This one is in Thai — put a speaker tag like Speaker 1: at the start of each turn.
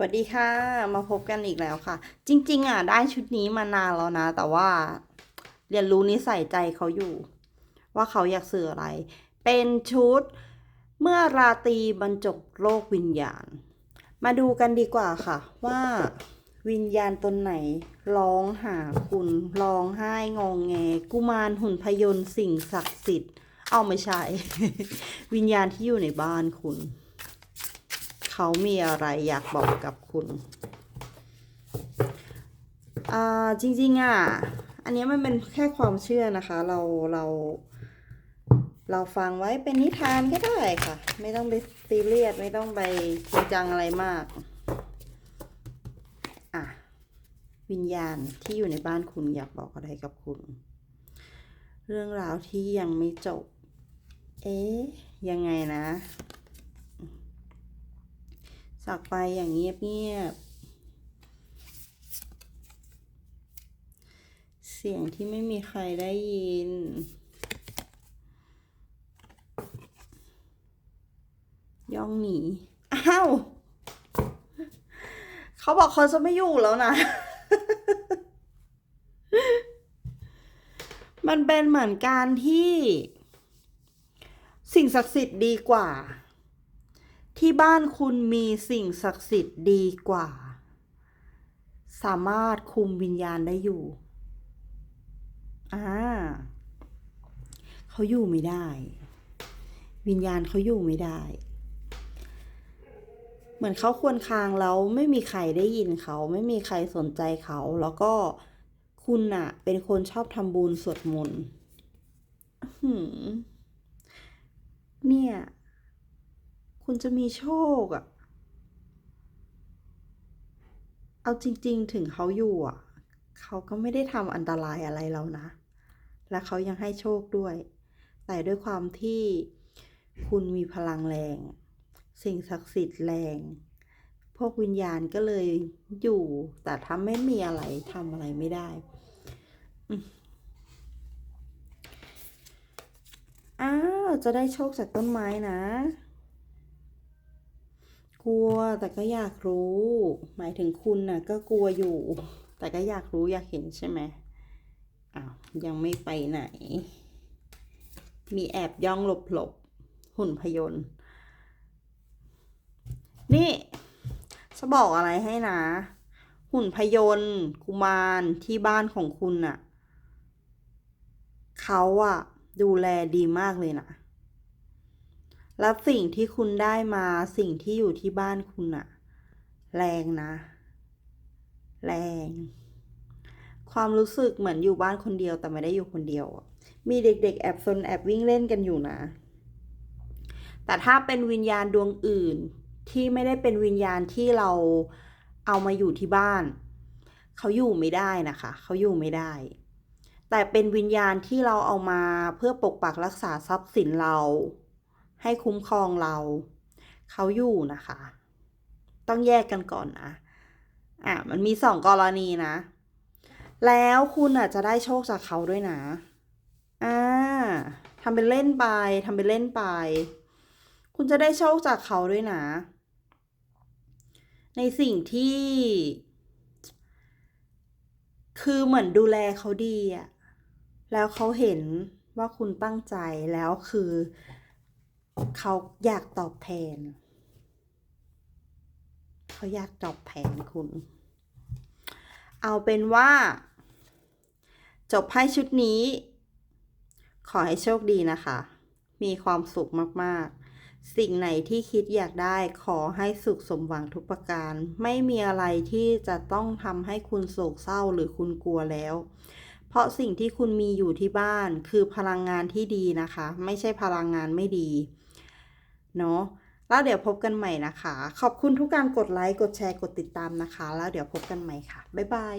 Speaker 1: สวัสดีค่ะ มาพบกันอีกแล้วค่ะ จริง ๆ อะ ได้ชุดนี้มานานแล้วนะ แต่ว่าเรียนรู้นิสัยใจเขาอยู่ ว่าเขาอยากสื่ออะไร เป็นชุดเมื่อราตรีบรรจบโลกวิญญาณ มาดูกันดีกว่าค่ะ ว่าวิญญาณตนไหนร้องหาคุณร้องไห้งองแง กุมารหุ่นพยนต์สิ่งศักดิ์สิทธิ์ เอาไม่ใช่ วิญญาณที่อยู่ในบ้านคุณ เขามีอะไรอยากบอกกับคุณอ่าจริงๆอะ อันนี้มันเป็นแค่ความเชื่อนะคะ เราเรา เราฟังไว้เป็นนิทานก็ได้ค่ะ ไม่ต้องไปซีเรียสไม่ต้องไปจริงจังอะไรมากอะวิญญาณที่อยู่ในบ้านคุณอยากบอกอะไรกับคุณ เรื่องราวที่ยังไม่จบ เอ๊ะยังไงนะ สักไปอย่างเงียบๆเสียงที่ไม่มีใครได้ยิน ย่องหนี อ้าว เขาบอกเขาจะไม่อยู่แล้วนะมันเป็นเหมือนการที่ สิ่งศักดิ์สิทธิ์ดีกว่า ที่บ้านคุณมีสิ่งศักดิ์สิทธิ์ดีกว่า สามารถคุมวิญญาณได้อยู่ อ่า เขาอยู่ไม่ได้ วิญญาณเขาอยู่ไม่ได้ เหมือนเขาควรคางแล้วไม่มีใครได้ยินเขา ไม่มีใครสนใจเขา แล้วก็คุณน่ะ เป็นคนชอบทำบุญสวดมนต์หือเนี่ย คุณจะมีโชคอะเอาจริง ๆ ถึงเขาอยู่อะเขาก็ไม่ได้ทำอันตรายอะไรเรานะ และเขายังให้โชคด้วย แต่ด้วยความที่คุณมีพลังแรง สิ่งศักดิ์สิทธิ์แรง พวกวิญญาณก็เลยอยู่ แต่ถ้าไม่มีอะไรทำอะไรไม่ได้อ้าว จะได้โชคจากต้นไม้นะ ลัวแต่ก็อยากรู้ หมายถึงคุณน่ะก็กลัวอยู่ แต่ก็อยากรู้อยากเห็นใช่ไหมอ้าวยังไม่ไปไหน มีแอบย่องหลบหลบหุ่นพยนต์ นี่จะบอกอะไรให้นะ หุ่นพยนต์กุมารที่บ้านของคุณน่ะ เขาอะดูแลดีมากเลยนะ แล้วสิ่งที่คุณได้มาสิ่งที่อยู่ที่บ้านคุณอะแรงนะ แรง ความรู้สึกเหมือนอยู่บ้านคนเดียวแต่ไม่ได้อยู่คนเดียว มีเด็กๆ แอบซนแอบวิ่งเล่นกันอยู่นะ แต่ถ้าเป็นวิญญาณดวงอื่นที่ไม่ได้เป็นวิญญาณที่เราเอามาอยู่ที่บ้าน เขาอยู่ไม่ได้นะคะ เขาอยู่ไม่ได้ แต่เป็นวิญญาณที่เราเอามาเพื่อปกปักรักษาทรัพย์สินเรา ให้คุ้มครองเรา เขาอยู่นะคะ ต้องแยกกันก่อนนะอะมันมีสองกรณีนะ แล้วคุณอะจะได้โชคจากเขาด้วยนะอ่าทำเป็นเล่นไปทำเป็นเล่นไป คุณจะได้โชคจากเขาด้วยนะ ในสิ่งที่ คือเหมือนดูแลเขาดีอะแล้วเขาเห็นว่าคุณตั้งใจแล้วคือ เขาอยากตอบแทน เขาอยากตอบแทนคุณ เอาเป็นว่า จบไพ่ชุดนี้ ขอให้โชคดีนะคะ มีความสุขมากๆ สิ่งไหนที่คิดอยากได้ขอให้สุขสมหวังทุกประการ ไม่มีอะไรที่จะต้องทำให้คุณโศกเศร้าหรือคุณกลัวแล้วเพราะสิ่งที่คุณมีอยู่ที่บ้านคือพลังงานที่ดีนะคะ ไม่ใช่พลังงานไม่ดี เนาะแล้วเดี๋ยวพบกันใหม่นะคะ ขอบคุณทุกการกดไลค์ กดแชร์ กดติดตามนะคะ แล้วเดี๋ยวพบกันใหม่ค่ะ บ๊ายบาย